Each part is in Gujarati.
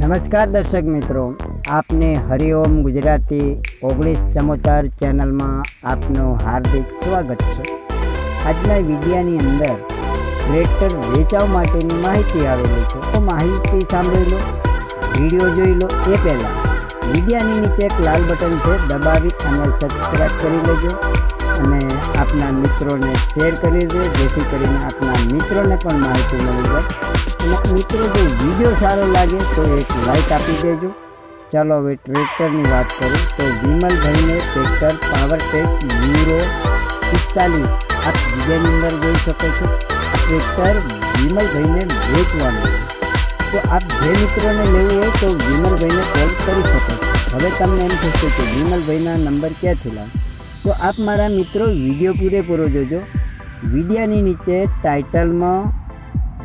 નમસ્કાર દર્શક મિત્રો, આપને હરિઓમ ગુજરાતી ઓગણીસ ચમોતર ચેનલમાં આપનું હાર્દિક સ્વાગત છે. આજના વિડીયાની અંદર ટ્રેક્ટર વેચાવ માટેની માહિતી આવેલી છે. તો માહિતી સાંભળી લો, વીડિયો જોઈ લો. એ પહેલાં વિડીયાની નીચે એક લાલ બટન છે, દબાવી અને સબસ્ક્રાઈબ કરી લેજો. અને આપના મિત્રોને શેર કરી દો, જેથી કરીને આપના મિત્રોને પણ માહિતી મળી જાય. અને મિત્રો, જો વીડિયો સારો લાગે, તો એક લાઇક આપી દેજો. ચાલો હવે ટ્રેક્ટરની વાત કરું. તો વિમલભાઈને ટ્રેક્ટર પાવરટેક યુરો પિસ્તાલીસ આપ વિડીયોની અંદર જોઈ શકો છો. આ ટ્રેક્ટર વિમલભાઈને વેચવાનું તો આપ જે મિત્રોને લેવું હોય, તો વિમલભાઈને કોલ કરી શકો છો. હવે તમને એમ થશે કે વિમલભાઈના નંબર ક્યાંથી લાવ તો આપ મારા મિત્રો વીડિયો પૂરેપૂરો જોજો. વિડીયાની નીચે ટાઇટલમાં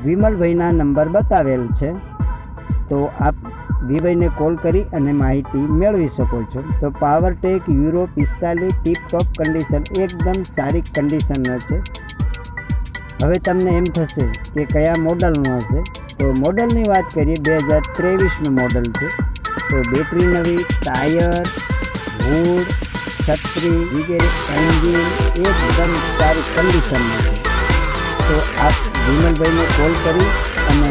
વિમલભાઈના નંબર બતાવેલ છે. તો આપ વિભાઈને કોલ કરી અને માહિતી મેળવી શકો છો. તો પાવરટેક યુરો પિસ્તાલીસ ટીપ ટોપ કન્ડિશન એકદમ સારી કન્ડિશનનો છે. હવે તમને એમ થશે કે કયા મોડલનો હશે? તો મોડલની વાત કરીએ, બે હજાર ત્રેવીસનું મોડલ છે. તો બેટરી નવી, ટાયર હુડ છત્રી વગેરે એન્જિન એકદમ સારી કન્ડિશનમાં છે તો આપ વિમલભાઈને કોલ કરી અને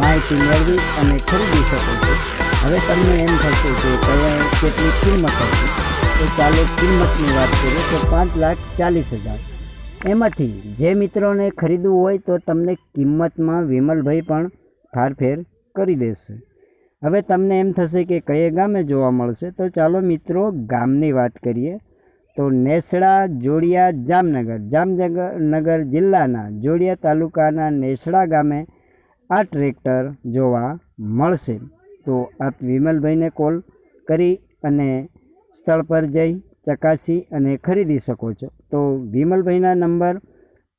માહિતી મેળવી અને ખરીદી શકો છો. હવે તમને એમ થશે કે કયા કેટલી કિંમત હશે તો ચાલો કિંમતની વાત કરીએ તો પાંચ લાખ ચાલીસ હજાર. એમાંથી જે મિત્રોને ખરીદવું હોય તો તમને કિંમતમાં વિમલભાઈ પણ ફારફેર કરી દેશે. હવે તમને એમ થશે કે કયે ગામે જોવા મળશે? તો ચાલો મિત્રો, ગામની વાત કરીએ. તો નેસડા, જોડિયા, જામનગર. જામનગર જિલ્લાના જોડિયા તાલુકાના નેસડા ગામે આ ટ્રેક્ટર જોવા મળશે. તો આપ વિમલભાઈને કોલ કરી અને સ્થળ પર જઈ ચકાસી અને ખરીદી શકો છો. તો વિમલભાઈના નંબર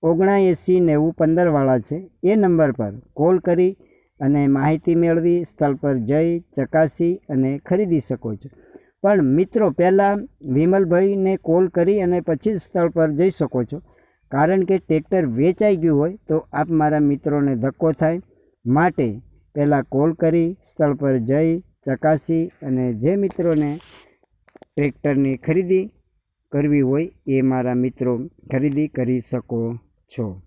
ઓગણાએંસી નેવું પંદરવાળા છે. એ નંબર પર કોલ કરી અને માહિતી મેળવી, સ્થળ પર જઈ, ચકાસી અને ખરીદી શકો છો. પણ મિત્રો, પહેલાં વિમલભાઈને કોલ કરી અને પછી જ સ્થળ પર જઈ શકો છો. કારણ કે ટ્રેક્ટર વેચાઈ ગયું હોય તો આપ મારા મિત્રોને ધક્કો થાય. માટે પહેલાં કોલ કરી, સ્થળ પર જઈ, ચકાસી અને જે મિત્રોને ટ્રેક્ટરની ખરીદી કરવી હોય એ મારા મિત્રો ખરીદી કરી શકો છો.